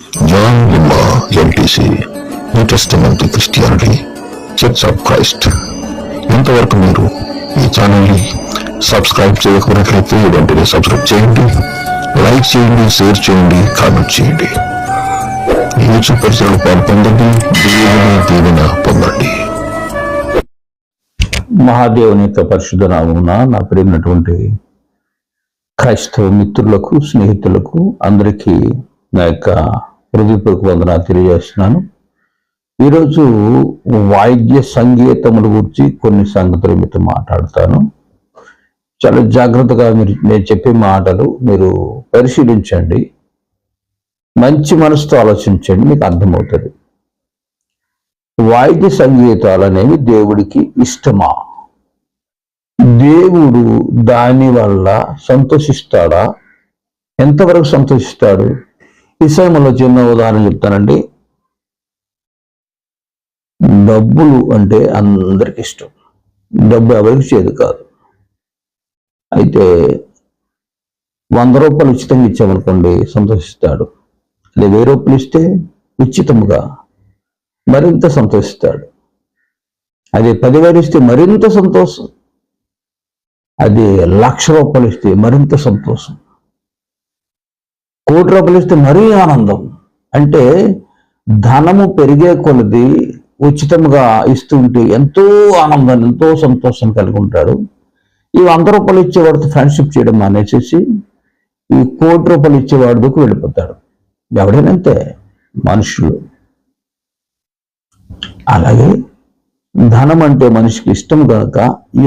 John లిమ్మా MTC new testament Christianity church of Christ ఇంతవరకు మీరు ఈ ఛానల్ని సబ్స్క్రైబ్ చేయకపోయినట్లయితే వెంటనే సబ్స్క్రైబ్ చేయండి లైక్ చేయండి షేర్ చేయండి కామెంట్ చేయండి. యూట్యూబ్ పరిచయాలు పాల్పొందండి దేవుని దీవెన పొందండి. మహాదేవుని యొక్క పరిశుద్ధ నామమున నా ప్రేమైనటువంటి క్రైస్తవ మిత్రులకు స్నేహితులకు అందరికీ నా యొక్క హృదయపూర్వక వందనాలు తెలియజేస్తున్నాను. ఈరోజు వాయిద్య సంగీతముల గురించి కొన్ని సంగతులు మీతో మాట్లాడతాను. చాలా జాగ్రత్తగా మీరు నేను చెప్పే మాటలు మీరు పరిశీలించండి. మంచి మనసుతో ఆలోచించండి మీకు అర్థమవుతుంది. వాయిద్య సంగీతాలు అనేవి దేవుడికి ఇష్టమా? దేవుడు దాని వల్ల సంతోషిస్తాడా? ఎంతవరకు సంతోషిస్తాడు? విషయంలో చిన్న ఉదాహరణ చెప్తానండి. డబ్బులు అంటే అందరికి ఇష్టం. డబ్బు ఎవరికి చేదు కాదు. అయితే వంద రూపాయలు ఉచితంగా ఇచ్చామనుకోండి సంతోషిస్తాడు. అదే వెయ్యి రూపాయలు ఇస్తే ఉచితముగా మరింత సంతోషిస్తాడు. అదే పదివేలు ఇస్తే మరింత సంతోషం. అది లక్ష రూపాయలు ఇస్తే మరింత సంతోషం. కోటి రూపాయలు ఇస్తే మరీ ఆనందం. అంటే ధనము పెరిగే కొలది ఉచితంగా ఇస్తుంటే ఎంతో ఆనందాన్ని ఎంతో సంతోషం కలిగి ఉంటాడు. ఈ వంద రూపాయలు ఇచ్చేవాడితో ఫ్రెండ్షిప్ చేయడం మానేసేసి ఈ కోటి రూపాయలు ఇచ్చేవాడికి వెళ్ళిపోతాడు. ఎవడైనంతే మనుషులు. అలాగే ధనం అంటే మనిషికి ఇష్టం కనుక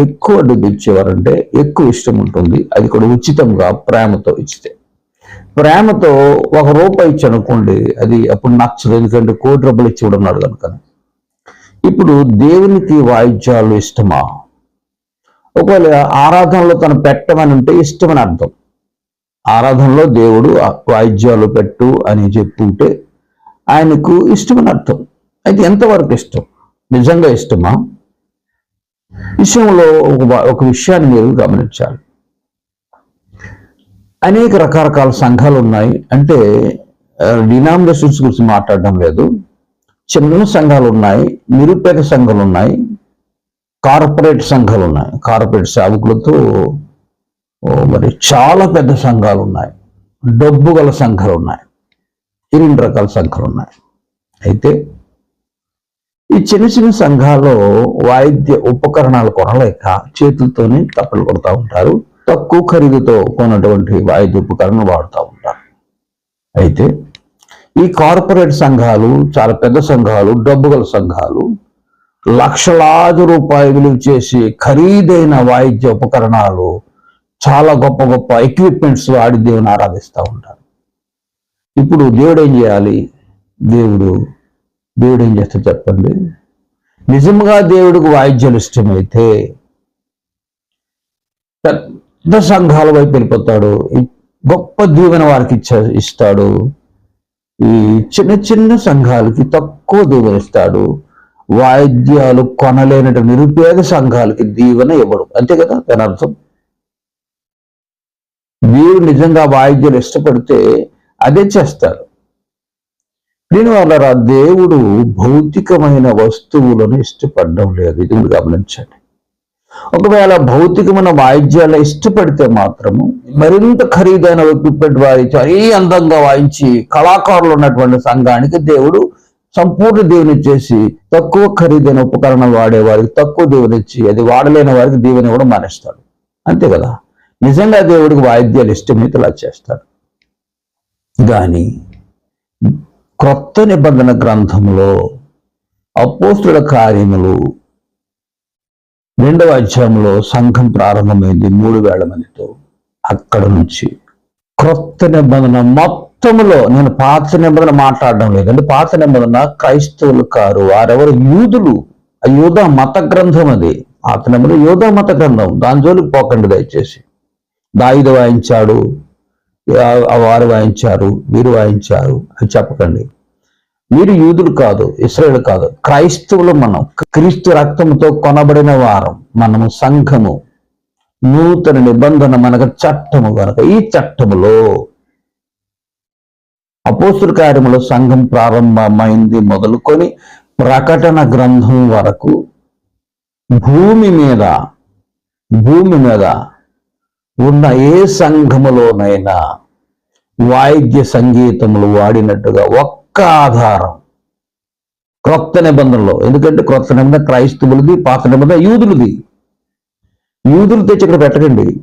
ఎక్కువ డబ్బు ఇచ్చేవారంటే ఎక్కువ ఇష్టం ఉంటుంది. అది కూడా ఉచితంగా ప్రేమతో ఇచ్చితే. ప్రేమతో ఒక రూపాయి ఇచ్చి అనుకోండి అది అప్పుడు నచ్చదు. ఎందుకంటే కోటి రూపాయలు ఇచ్చి కూడా ఉన్నాడు కనుక. ఇప్పుడు దేవునికి వాయిద్యాలు ఇష్టమా? ఒకవేళ ఆరాధనలో తను పెట్టమని ఉంటే ఇష్టమని అర్థం. ఆరాధనలో దేవుడు ఆ వాయిద్యాలు పెట్టు అని చెప్పుంటే ఆయనకు ఇష్టమని అర్థం. అయితే ఎంతవరకు ఇష్టం? నిజంగా ఇష్టమా? విషయంలో ఒక ఒక విషయాన్ని మీరు గమనించాలి. అనేక రకరకాల సంఘాలు ఉన్నాయి. అంటే డినామినేషన్స్ గురించి మాట్లాడడం లేదు. చిన్న సంఘాలు ఉన్నాయి నిరుపేద సంఘాలు ఉన్నాయి కార్పొరేట్ సంఘాలు ఉన్నాయి. కార్పొరేట్ సేవకులతో మరి చాలా పెద్ద సంఘాలు ఉన్నాయి. డబ్బు గల సంఘాలు ఉన్నాయి. ఈ రెండు రకాల సంఘాలు ఉన్నాయి. అయితే ఈ చిన్న చిన్న సంఘాల్లో వాయిద్య ఉపకరణాలు కొనలేక చేతులతోనే తప్పలు కొడతా ఉంటారు. తక్కువ ఖరీదుతో కొన్నటువంటి వాయిద్య ఉపకరణలు వాడుతూ ఉంటారు. అయితే ఈ కార్పొరేట్ సంఘాలు చాలా పెద్ద సంఘాలు డబ్బు గల సంఘాలు లక్షలాది రూపాయలు విలువ చేసి ఖరీదైన వాయిద్య ఉపకరణాలు చాలా గొప్ప గొప్ప ఎక్విప్మెంట్స్ వాడి దేవుని ఆరాధిస్తూ ఉంటారు. ఇప్పుడు దేవుడు ఏం చేయాలి? దేవుడు దేవుడు ఏం చేస్తాడు చెప్పండి? నిజంగా దేవుడికి వాయిద్యాలు ఇష్టమైతే పెద్ద సంఘాల వైపు వెళ్ళిపోతాడు. గొప్ప దీవెన వారికి ఇచ్చ ఇస్తాడు. ఈ చిన్న చిన్న సంఘాలకి తక్కువ దీవెన ఇస్తాడు. వాయిద్యాలు కొనలేనటువంటి నిరుపేద సంఘాలకి దీవెన ఇవ్వడు. అంతే కదా? దాని అర్థం? మీరు నిజంగా వాయిద్యాలు ఇష్టపడితే అదే చేస్తారు. దీనివల్ల దేవుడు భౌతికమైన వస్తువులను ఇష్టపడడం లేదు. ఇది మీరు గమనించండి. ఒకవేళ భౌతికమైన వాయిద్యాలు ఇష్టపడితే మాత్రము మరింత ఖరీదైన ఎక్విప్మెంట్ వాయించి మరీ అందంగా వాయించి కళాకారులు ఉన్నటువంటి సంఘానికి దేవుడు సంపూర్ణ దేవుని చేసి తక్కువ ఖరీదైన ఉపకరణాలు వాడే వారికి తక్కువ దేవుని ఇచ్చి అది వాడలేని వారికి దేవుని కూడా మానేస్తాడు. అంతే కదా? నిజంగా దేవుడికి వాయిద్యాలు ఇష్టమైతే ఇలా చేస్తాడు. కానీ క్రొత్త నిబంధన గ్రంథంలో అపోస్తుల కార్యములు రెండవ అధ్యాయంలో సంఘం ప్రారంభమైంది మూడు వేల మందితో. అక్కడ నుంచి క్రొత్త నిబంధన మొత్తములో నేను పాత నిబంధన మాట్లాడడం లేదంటే పాత నిబంధన క్రైస్తవులు కారు వారెవరు? యూదులు. ఆ యూద మత గ్రంథం అది. పాత నిబంధన యూధ మత గ్రంథం. దాని జోలికి పోకండి దయచేసి. దాయుధ వాయించాడు ఆ వారు వాయించారు వీరు వాయించారు అని చెప్పకండి. మీరు యూదులు కాదు ఇస్రాయేల్ కాదు క్రైస్తవులు మనం క్రీస్తు రక్తంతో కొనబడిన వారం మనము సంఘము నూతన నిబంధన మనకు చట్టము కనుక ఈ చట్టములో అపోస్తుల కార్యములో సంఘం ప్రారంభమైంది మొదలుకొని ప్రకటన గ్రంథం వరకు భూమి మీద భూమి మీద ఉన్న ఏ సంఘములోనైనా వాయిద్య సంగీతములు వాడినట్టుగా ఒక్క ఆధారం క్రొత్త నిబంధనలో. ఎందుకంటే క్రొత్త నిబంధన క్రైస్తవులది పాత నిబంధన యూదులది. యూదులు తెచ్చి ఇక్కడ పెట్టకండి.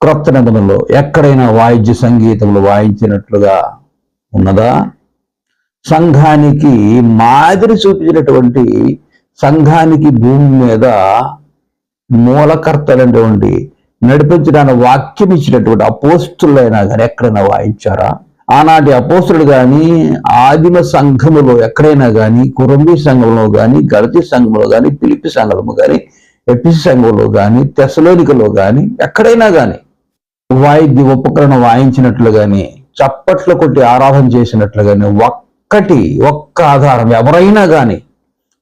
క్రొత్త నిబంధనలో. ఎక్కడైనా వాయిద్య సంగీతములు వాయించినట్లుగా ఉన్నదా? సంఘానికి మాదిరి చూపించినటువంటి సంఘానికి భూమి మీద మూలకర్తలైనటువంటి నడిపించడానికి వాక్యం ఇచ్చినటువంటి అపోస్తులైనా కానీ ఎక్కడైనా వాయించారా? ఆనాటి అపోసుడు కానీ ఆదిమ సంఘములో ఎక్కడైనా కానీ కురంబి సంఘంలో కానీ గలతి సంఘంలో కానీ పిలిపి సంఘము కానీ ఎపిసి సంఘంలో కానీ తెసలోనికలో కానీ ఎక్కడైనా కానీ వాయిద్య ఉపకరణం వాయించినట్లు కానీ చప్పట్లు కొట్టి ఆరాధన చేసినట్లు కానీ ఒక్కటి ఒక్క ఆధారం ఎవరైనా కానీ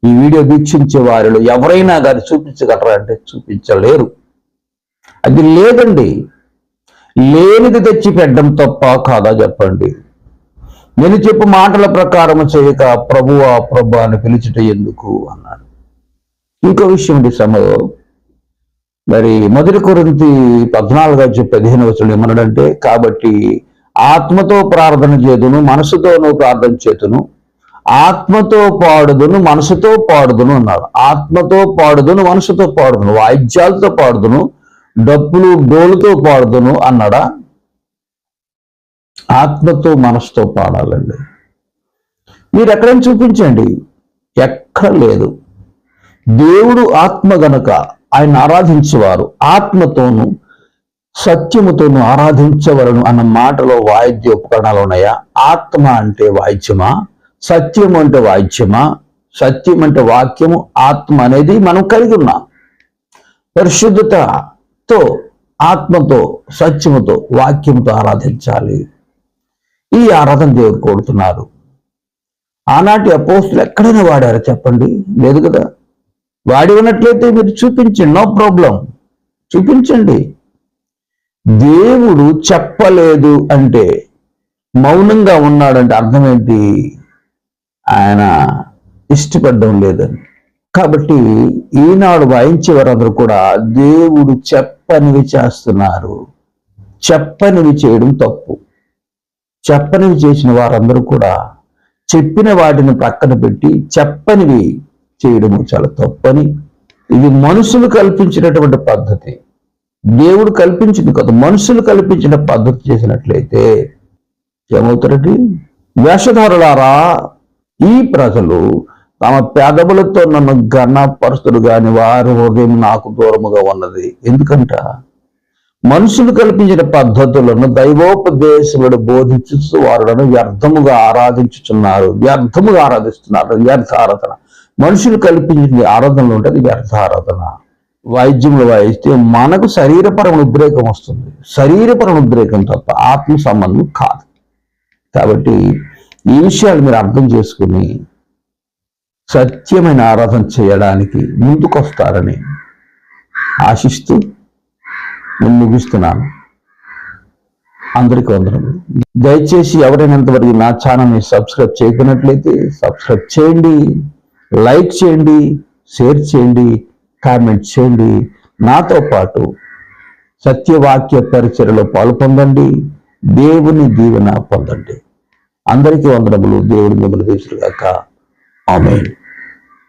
ఈ వీడియో వీక్షించే వారిలో ఎవరైనా కానీ చూపించగలరా అంటే చూపించలేరు. అది లేదండి. లేనిది తెచ్చి పెట్టడం తప్ప కాదా చెప్పండి. నేను చెప్పు మాటల ప్రకారం చేయక ప్రభువా ప్రభు అని పిలిచిట ఎందుకు అన్నాడు. ఇంకో విషయం సమయంలో సమయం మరి మొదటి కొరింతి పద్నాలుగు వచ్చి పదిహేను వచ్చుడు ఏమన్నాడంటే కాబట్టి ఆత్మతో ప్రార్థన చేతును మనసుతోనూ ప్రార్థన చేతును ఆత్మతో పాడుదును మనసుతో పాడుదును అన్నాడు ఆత్మతో పాడుదును మనసుతో పాడుదును వాయిద్యాలతో పాడుదును డప్పులు డోలుతో పాడుతును అన్నాడా? ఆత్మతో మనసుతో పాడాలండి. మీరు ఎక్కడైనా చూపించండి. ఎక్కడ లేదు. దేవుడు ఆత్మ గనుక ఆయన ఆరాధించేవారు ఆత్మతోను సత్యముతోను ఆరాధించవలను అన్న మాటలో వాయిద్య ఉపకరణాలు ఉన్నాయా? ఆత్మ అంటే వాయిద్యమా? సత్యం అంటే వాయిద్యమా? సత్యం అంటే వాక్యము? ఆత్మ అనేది మనం కలిగి ఉన్నాం. తో ఆత్మతో సత్యముతో వాక్యంతో ఆరాధించాలి. ఈ ఆరాధన దేవుడు కోరుతున్నారు. ఆనాటి అపోస్తులు ఎక్కడైనా వాడారు చెప్పండి? లేదు కదా? వాడి ఉన్నట్లయితే మీరు చూపించండి. No problem. చూపించండి. దేవుడు చెప్పలేదు అంటే మౌనంగా ఉన్నాడంటే అర్థమేంటి ఆయన ఇష్టపడడం లేదని కాబట్టి ఈనాడు వాయించే వారందరూ కూడా దేవుడు చెప్పనివి చేస్తున్నారు. చెప్పనివి చేయడం తప్పు. చెప్పనివి చేసిన వారందరూ కూడా చెప్పిన వాటిని పక్కన పెట్టి చెప్పనివి చేయడము చాలా తప్పని. ఇది మనుషులు కల్పించినటువంటి పద్ధతి. దేవుడు కల్పించింది కదా మనుషులు కల్పించిన పద్ధతి చేసినట్లయితే ఏమవుతారండి? వేషధారులారా ఈ ప్రజలు తమ పెదవులతో నన్ను ఘనపరుస్తుడు కాని వారి హృదయం నాకు దూరముగా ఉన్నది. ఎందుకంట? మనుషులు కల్పించిన పద్ధతులను దైవోపదేశములను బోధించు వారులను వ్యర్థముగా ఆరాధించుచున్నారు. వ్యర్థముగా ఆరాధిస్తున్నారు. వ్యర్థ ఆరాధన మనుషులు కల్పించిన ఆరాధనలు ఉంటుంది వ్యర్థ ఆరాధన వైద్యములు వాయిస్తే మనకు శరీరపరం ఉద్రేకం వస్తుంది. శరీరపరమైన ఉద్రేకం తప్ప ఆత్మ సంబంధం కాదు. కాబట్టి ఈ విషయాలు మీరు అర్థం చేసుకుని సత్యమైన ఆరాధన చేయడానికి ముందుకొస్తారని ఆశిస్తూ నేను ముగిస్తున్నాను. అందరికీ వందనములు. దయచేసి ఎవరైనంతవరకు నా ఛానల్ని సబ్స్క్రైబ్ చేయకున్నట్లయితే సబ్స్క్రైబ్ చేయండి లైక్ చేయండి షేర్ చేయండి కామెంట్ చేయండి. నాతో పాటు సత్యవాక్య పరిచయలో పాల్పొందండి దేవుని దీవెన పొందండి. అందరికీ వందనములు. దేవుని మిమ్మల్ని తీసుగాక Amen.